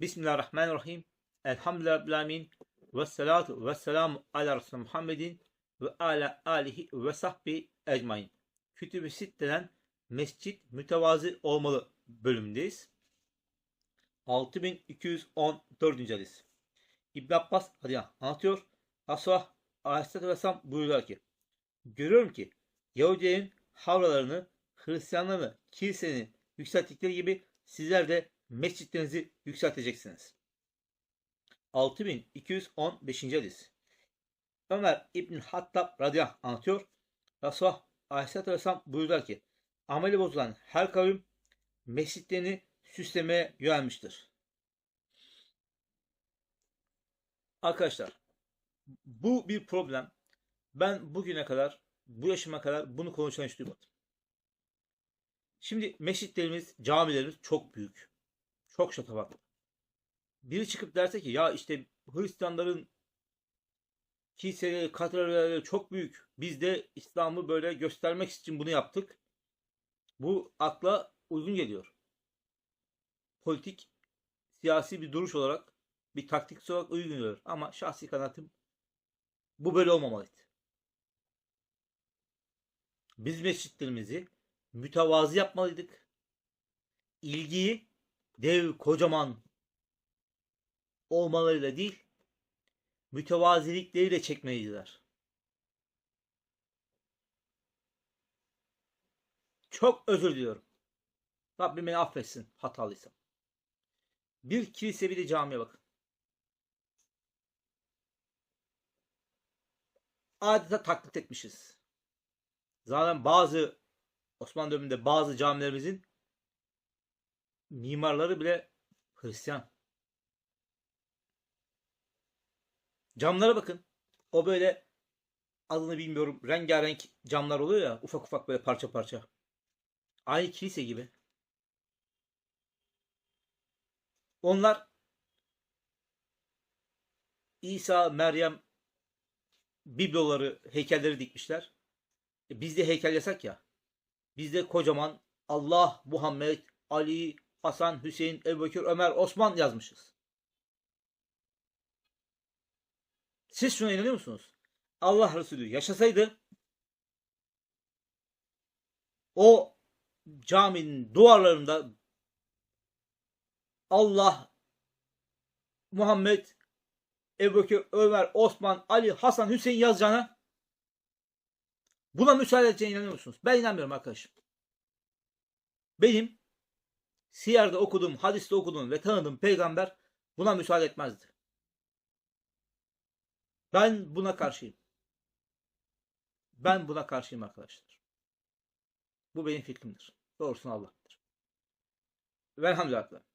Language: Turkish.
Bismillahirrahmanirrahim. Elhamdülillahi Rabbil. Ve salatu ve selamu ala Resulü Muhammedin ve ala alihi ve sahbi ecmain. Kütüb-i Sitte'den Mescit Mütevazi Olmalı bölümündeyiz. 6214. hadis. İbn Abbas radıyallahu anlatıyor. Resulullah Aleyhisselatü Vesselam buyuruyor ki Görüyorum ki Yahudilerin havralarını, Hristiyanların kilisenin yükselttikleri gibi sizler de mescitlerinizi yükselteceksiniz. 6215. hadis. Ömer İbn Hattab radıyallahu anh anlatıyor. Resulullah Aleyhisselatü Vesselam buyurdular ki ameli bozulan her kavim mescitlerini süslemeye yönelmiştir. Arkadaşlar bu bir problem. Ben bugüne kadar bu yaşıma kadar bunu konuşan hiç duymadım. Şimdi mescitlerimiz, camilerimiz çok büyük. Çok şatafatlı. Biri çıkıp derse ki ya işte Hristiyanların kiliseleri, katedralleri çok büyük. Biz de İslam'ı böyle göstermek için bunu yaptık. Bu akla uygun geliyor. Politik, siyasi bir duruş olarak, bir taktik olarak uygun geliyor. Ama şahsi kanaatim bu böyle olmamalıydı. Biz mescitlerimizi mütevazı yapmalıydık. İlgiyi dev kocaman olmalarıyla değil, mütevazilikleriyle çekmeliydiler. Çok özür diliyorum. Rabbim beni affetsin hatalıysam. Bir kilise bir de camiye bakın. Adeta taklit etmişiz. Zaten bazı Osmanlı döneminde bazı camilerimizin mimarları bile Hristiyan. Camlara bakın. O böyle adını bilmiyorum rengarenk camlar oluyor ya ufak ufak böyle parça parça. Aynı kilise gibi. Onlar İsa, Meryem bibloları, heykelleri dikmişler. E bizde heykel yasak ya. Bizde kocaman Allah, Muhammed, Ali, Hasan, Hüseyin, Ebubekir, Ömer, Osman yazmışız. Siz şuna inanıyor musunuz? Allah Resulü yaşasaydı o caminin duvarlarında Allah, Muhammed, Ebubekir, Ömer, Osman, Ali, Hasan, Hüseyin yazacağına buna müsaade edeceğine inanıyor musunuz? Ben inanmıyorum arkadaşım. Benim Siyer'de okuduğum, hadiste okuduğum ve tanıdığım peygamber buna müsaade etmezdi. Ben buna karşıyım. Ben buna karşıyım arkadaşlar. Bu benim fikrimdir. Doğrusunu Allah bilir. Velhamdülillah.